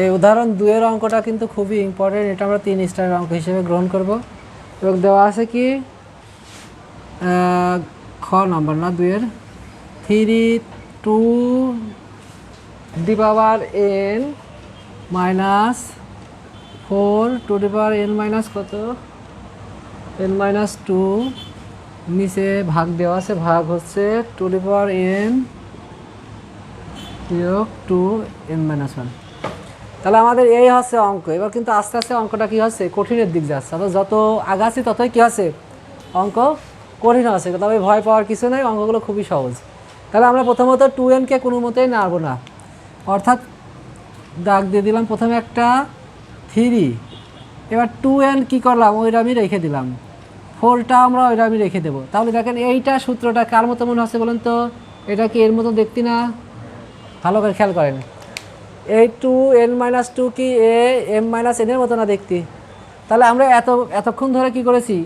এই উদাহরণ দুয়ের অঙ্কটা কিন্তু খুবই ইম্পর্টেন্ট এটা আমরা তিন স্টারের অঙ্ক হিসেবে গ্রহণ করব। এবং দেওয়া আছে কি খ নম্বর না দুয়ের three two D power N minus four two D power N minus কত? এন মাইনাস টু নিচে ভাগ দেওয়া আছে, ভাগ হচ্ছে two D power N two N minus one তাহলে আমাদের এই হচ্ছে অঙ্ক। এবার কিন্তু আস্তে আস্তে অঙ্কটা কী হচ্ছে? কঠিনের দিক যাচ্ছে। অর্থাৎ যত আগাছি ততই কী হচ্ছে? অঙ্ক কঠিন আছে তবে ভয় পাওয়ার কিছু নেই, অঙ্কগুলো খুবই সহজ। তাহলে আমরা প্রথমত টু এনকে কোনো মতেই নাড়বো না। অর্থাৎ দাগ দিয়ে দিলাম প্রথমে একটা থ্রি এবার টু এন কী করলাম? ওইটা আমি রেখে দিলাম। ফোরটা আমরা ওইটা আমি রেখে দেবো। তাহলে দেখেন এইটা সূত্রটা কার মতো মনে হচ্ছে বলেন তো? এটা কি এর মতো দেখতি না? ভালো করে খেয়াল করেন। এই টু এন মাইনাস টু কি এ এম মাইনাস এনের মতো না দেখতে? তাহলে আমরা এত, এতক্ষণ ধরে কি করেছি?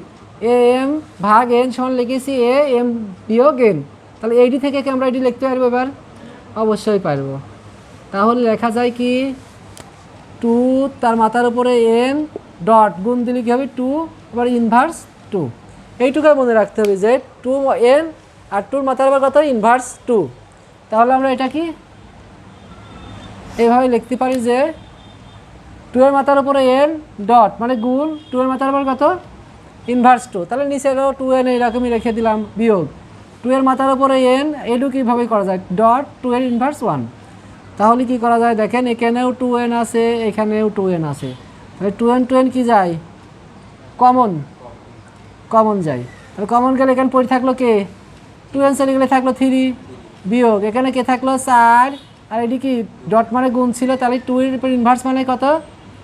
এ এম ভাগ এন সমান লিখেছি এ এম বিয়োগ এন তাহলে এইটি থেকে কি আমরা এটি লিখতে পারব এবার? অবশ্যই পারব। তাহলে লেখা যায় কি? টু তার মাথার উপরে এন ডট গুণ দিলে কী হবে? টু এবার ইনভার্স টু এইটুকুই মনে রাখতে হবে যে টু এন আর টুর মাথার উপর কত? ইনভার্স টু তাহলে আমরা এটা কি? এইভাবে লিখতে পারি যে টু এর মাথার উপরে এন ডট মানে গুণ টু এর মাথার উপর কত? ইনভার্স টু তাহলে নিচে টু এন এইরকমই রেখে দিলাম বিয়োগ। টু এর মাথার উপরে এন এডু কীভাবে করা যায়? ডট টু এর ইনভার্স ওয়ান তাহলে কি করা যায়? দেখেন, এখানেও টু এন আছে, এখানেও টু এন আছে। তাহলে টু এন টু এন কী যায়? কমন কমন যায়। তাহলে কমন গেলে এখানে পড়ে থাকল কে? টু এন চলে গেলে থাকল থ্রি বিয়োগ। এখানে কে থাকল? চার। আর এটি কি ডট মানে গুণ ছিল? তাহলে টু এর উপর ইনভার্স মানে কত?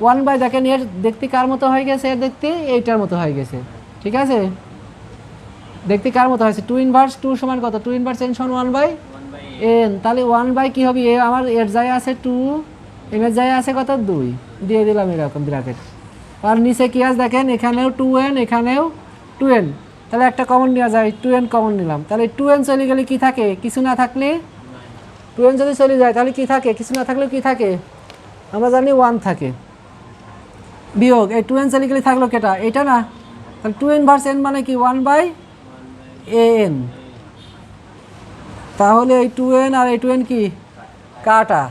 ওয়ান বাই দেখেন, এর দেখতে কার মতো হয়ে গেছে? এর দেখতে এইটার মতো হয়ে গেছে। ঠিক আছে? দেখতে কার মতো হয়েছে? টু ইনভার্স টু সমান কত? টু ইনভার্স এন সমান ওয়ান বাই এন তাহলে ওয়ান বাই কী হবে? এ আমার এর যায় আছে টু এম এর যায় আছে কত? দুই। দিয়ে দিলাম এরকম ব্র্যাকেট আর নিচে কী আছে দেখেন? এখানেও টু এন এখানেও টু এন তাহলে একটা কমন নেওয়া যায়। টু এন কমন নিলাম। তাহলে টু এন চলে গেলে কী থাকে? কিছু না থাকলে টু এন যদি চলে যায়, তাহলে কি থাকে? কিছু না থাকলেও কি থাকে? আমরা জানি ওয়ান থাকে। বিয়োগ, এই টু এন চলে গেলে থাকল কেটা? এটা না? তাহলে টু এন ভার্স এন মানে কি? ওয়ান বাই এ এন তাহলে এই টু এন আর এই টু এন কি? কাটা।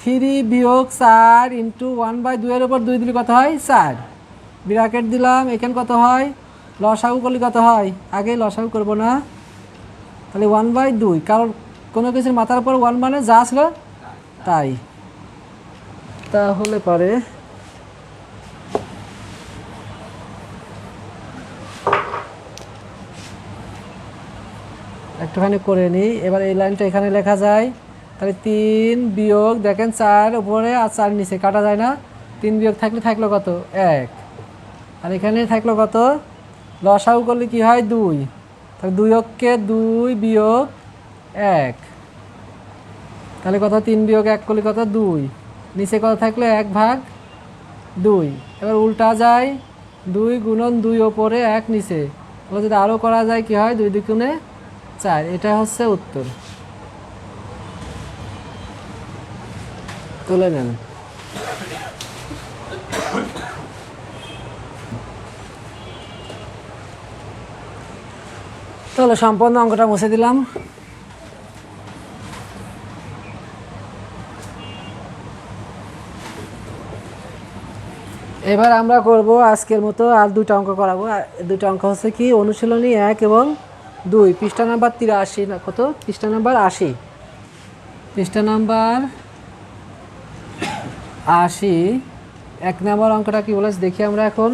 থ্রি বিয়োগ চার ইন্টু ওয়ান বাই দুইয়ের উপর দুই দিলে কত হয়? চার। ব্র্যাকেট দিলাম, এখানে কত হয়? লসাগু করলে কত হয়? আগে লসাগু করব না। তাহলে ওয়ান বাই দুই। কারণ কোনো কিছুর মাথার উপর ওয়ান মানে যা ছিল তাই। তাহলে পরে। একটুখানি করে নিই। এবার এই লাইনটা এখানে লেখা যায়, তাহলে তিন বিয়োগ, দেখেন চার উপরে আর চার নিচে, কাটা যায় না। তিন বিয়োগ থাকলে থাকল কত? এক। আর এখানে থাকল কত? লসাউ করলে কি হয়? দুই। তাহলে দুই অক্ষে দুই বিয়োগ এক। তাহলে কথা তিন বিয়োগ এক করলে কথা দুই। নিচে কথা থাকলে এক ভাগ দুই। এবার উল্টা যায় দুই গুণন দুই ওপরে এক নিচে। এবার যদি আরও করা যায় কি হয়? দুই দুগুণে চার। এটা হচ্ছে উত্তর। তুলে নেন। তাহলে সম্পূর্ণ অঙ্কটা মুছে দিলাম। এবার আমরা করব আজকের মতো আর দুটো অঙ্ক করাবো। দুটো অঙ্ক হচ্ছে কি, অনুশীলনী এক এবং দুই। পৃষ্ঠা নাম্বার তিরাশি না, কত? পৃষ্ঠা নাম্বার আশি। পৃষ্ঠা নাম্বার আশি। এক নম্বর অঙ্কটা কি বলেছে? দেখি আমরা এখন।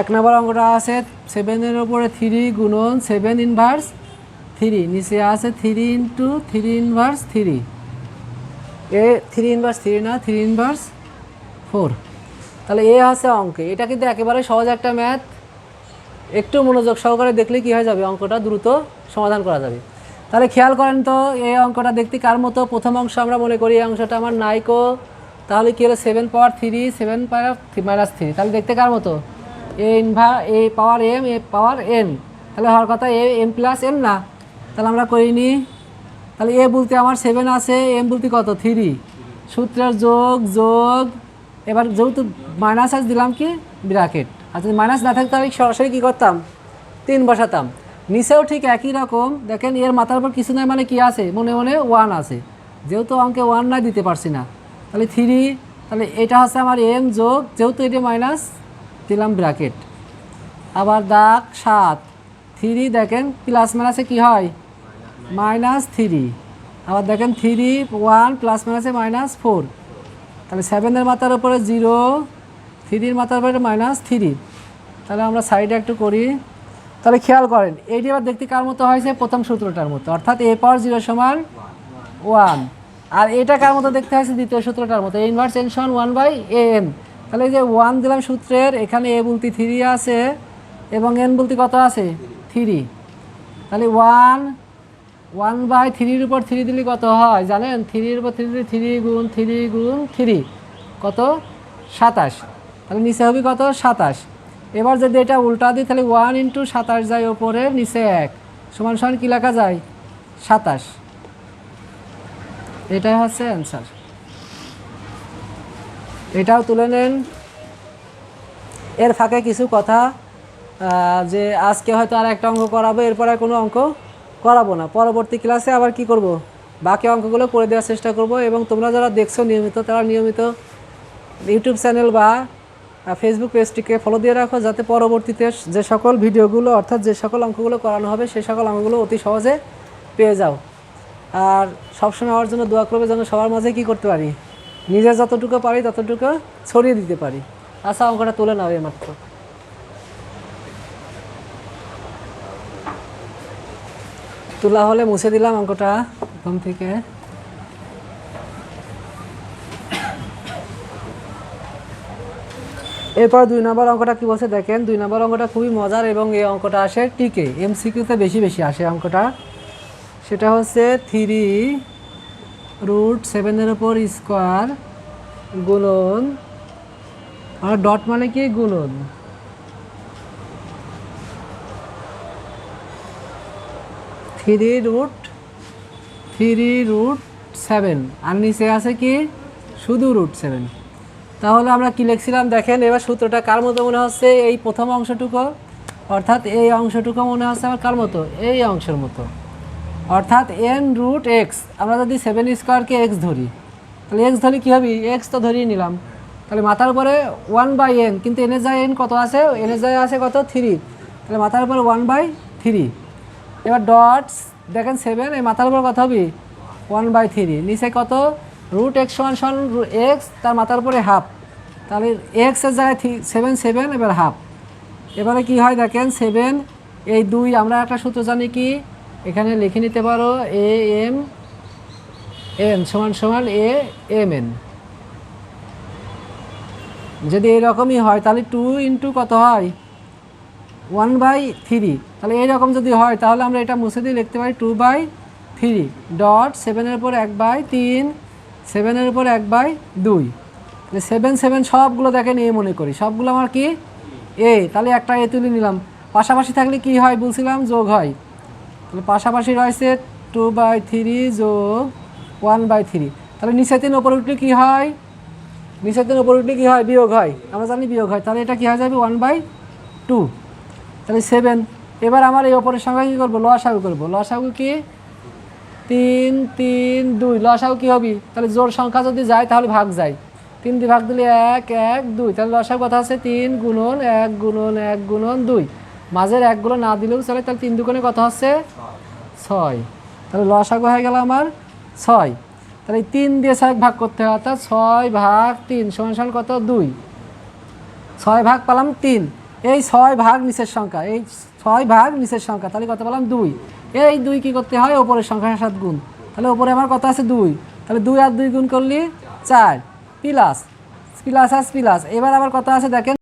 এক নম্বর অঙ্কটা আছে সেভেনের ওপরে থ্রি গুণন সেভেন ইনভার্স থ্রি নিচে আছে three into three inverse three এ থ্রি ইনভার্স থ্রি না থ্রি ইনভার্স ফোর তাহলে এ আছে অঙ্কে। এটা কিন্তু একেবারে সহজ একটা ম্যাথ একটু মনোযোগ সহকারে দেখলে কি হয়ে যাবে? অঙ্কটা দ্রুত সমাধান করা যাবে। তাহলে খেয়াল করেন তো, এই অঙ্কটা দেখতে কার মতো? প্রথম অংশ আমরা মনে করি এই অংশটা আমার নাইকো তাহলে কি হলো? Seven power three seven power minus three তাহলে দেখতে কার মতো? A Invar A power M A power N তাহলে হওয়ার কথা এ এম প্লাস এন না। তাহলে আমরা করিনি তাহলে এ বলতে আমার সেভেন আছে এম বলতে কত? থ্রি সূত্রের যোগ যোগ এবার যেহেতু মাইনাস আজ দিলাম কি ব্র্যাকেট আর যদি মাইনাস না থাকতো আমি সরাসরি কী করতাম? তিন বসাতাম। নিচেও ঠিক একই রকম। দেখেন এর মাথার উপর কিছু নাই মানে কি আছে? মনে মনে ওয়ান আছে। যেহেতু আমাকে ওয়ান না দিতে পারছি না। তাহলে থ্রি তাহলে এটা হচ্ছে আমার এম যোগ, যেহেতু এটা মাইনাস দিলাম ব্র্যাকেট আবার দাগ সাত। থ্রি দেখেন প্লাস মাইনাসে কী হয়? মাইনাস থ্রি আবার দেখেন থ্রি ওয়ান প্লাস মাইনাসে মাইনাস ফোর তাহলে সেভেনের মাথার উপরে জিরো থ্রির মাথার উপরে মাইনাস থ্রি তাহলে আমরা সাইডে একটু করি। তাহলে খেয়াল করেন, এইটি আবার দেখতে কার মতো হয়েছে? প্রথম সূত্রটার মতো। অর্থাৎ এ পাওয়ার জিরো সমান ওয়ান আর এটা কার মতো দেখতে হয়েছে? দ্বিতীয় সূত্রটার মতো। ইনভার্স এন সমান ওয়ান বাই এ এন তাহলে যে ওয়ান দিলাম সূত্রের, এখানে এ বলতে থ্রি আছে এবং এন বলতে কত আছে? থ্রি তাহলে ওয়ান ওয়ান বাই থ্রির উপর থ্রি দিলে কত হয় জানেন? থ্রির উপর থ্রি দিলে থ্রি গুণ থ্রি গুণ, থ্রি। কত? সাতাশ। তাহলে নিচে হবে কত? সাতাশ। এবার যদি এটা উল্টা দিই, তাহলে ওয়ান ইন্টু সাতাশ যায় ওপরে, নিচে এক। সমান সমান কী লেখা যায়? সাতাশ। এটাই হচ্ছে অ্যান্সার এটাও তুলে নেন। এর ফাঁকে কিছু কথা যে আজকে হয়তো আর একটা অঙ্ক করাবো, এরপরে কোনো অঙ্ক করাবো না। পরবর্তী ক্লাসে আবার কি করব? বাকি অঙ্কগুলো করে দেওয়ার চেষ্টা করব এবং তোমরা যারা দেখছ নিয়মিত, তারা নিয়মিত ইউটিউব চ্যানেল বা ফেসবুক পেজটিকে ফলো দিয়ে রাখো যাতে পরবর্তীতে যে সকল ভিডিওগুলো অর্থাৎ যে সকল অঙ্কগুলো করানো হবে সেই সকল অঙ্কগুলো অতি সহজে পেয়ে যাও। আর সবসময় আমার জন্য দোয়া করবে যেন সবার মাঝে কি করতে পারি? নিজে যতটুকু পারি, ততটুকু ছড়িয়ে দিতে পারি। আচ্ছা অঙ্কটা তুলে নাও মাত্র। তোলা হলে মুছে দিলাম অঙ্কটা প্রথম থেকে। এরপর দুই নম্বর অঙ্কটা কি বলছে দেখেন, দুই নম্বর অঙ্কটা খুবই মজার এবং এই অঙ্কটা আসে টিকে, এমসিকিউতে বেশি বেশি আসে অঙ্কটা। সেটা হচ্ছে থ্রি রুট সেভেনের ওপর স্কোয়ার গুণন, আর ডট মানে কি? গুণন। Three root three root seven. আর নিচে আছে কি? শুধু রুট সেভেন। তাহলে আমরা কি লিখছিলাম? দেখেন, এবার সূত্রটা কার মতো মনে হচ্ছে? এই প্রথম অংশটুকু। অর্থাৎ এই অংশটুকু মনে হচ্ছে আমার কার মতো? এই অংশের মতো। অর্থাৎ এন রুট এক্স আমরা যদি সেভেন স্কোয়ারকে এক্স ধরি, তাহলে এক্স ধরি কী হবে? এক্স তো ধরিয়ে নিলাম। তাহলে মাথার উপরে ওয়ান বাই এন কিন্তু এনের যায় এন কত আছে? এনের যায় আছে কত? থ্রি তাহলে মাথার উপরে ওয়ান বাই থ্রি এবার ডটস দেখেন সেভেন এই মাথার উপর কত হবে? ওয়ান বাই থ্রি নিচে কত? রুট এক্স ওয়ান সমান এক্স তার মাথার উপরে হাফ তাহলে এক্সের জায়গায় থ্রি সেভেন সেভেন এবার হাফ এবারে কি হয় দেখেন? সেভেন এই দুই, আমরা একটা সূত্র জানি কি? এখানে লিখে নিতে পারো এ এম এন সমান সমান এ এম এন যদি এরকমই হয়, তাহলে টু ইন্টু কত হয়? One by three. তাহলে এইরকম যদি হয়, তাহলে আমরা এটা মুছে দিয়ে লিখতে পারি টু বাই থ্রি। ডট সেভেনের উপর এক বাই তিন সেভেনের উপর এক বাই দুই। তাহলে সেভেন সেভেন সবগুলো দেখেন এ মনে করি। সবগুলো আমার কি? এ। তাহলে একটা এ তুলে নিলাম। পাশাপাশি থাকলে কি হয় বলছিলাম? যোগ হয়। তাহলে পাশাপাশি রয়েছে টু বাই থ্রি যোগ ওয়ান বাই থ্রি। তাহলে নিচে তিন ওপর উঠলে কী হয়? নিচের দিন ওপর উঠলে কী হয়? বিয়োগ হয়। আমরা জানি বিয়োগ হয়। তাহলে এটা কী হয়ে যাবে? One by two. তাহলে সেভেন এবার আমার এই ওপরের সংখ্যা কী করব? লসাগু করব। লসাগু কি? তিন তিন, দুই। লসাগু কী হবে? তাহলে জোর সংখ্যা যদি যায়, তাহলে ভাগ যায়। তিন দিয়ে ভাগ দিলে এক এক, দুই। তাহলে লসাগু কথা আছে তিন গুণন এক গুণন এক গুণন দুই। মাঝের একগুলো না দিলেও চলে, তাহলে তিন দুগুণে কথা হচ্ছে? ছয়। তাহলে লসাগু হয়ে গেল আমার ছয়। তাহলে তিন দিয়ে ছয় ভাগ করতে হয়, অর্থাৎ ছয় ভাগ তিন। সমান সমান কত? দুই। ছয় ভাগ পেলাম তিন। এই ছয় ভাগ নিচের সংখ্যা, এই ছয় ভাগ নিচের সংখ্যা, তাহলে কত বললাম দুই। এই দুই কি করতে হয়? ওপরের সংখ্যা সাত গুণ। তাহলে ওপরে আমার কত আছে দুই। তাহলে দুই আর দুই গুণ করলি চার। প্লাস প্লাস আস প্লাস এবার আবার কত আছে দেখেন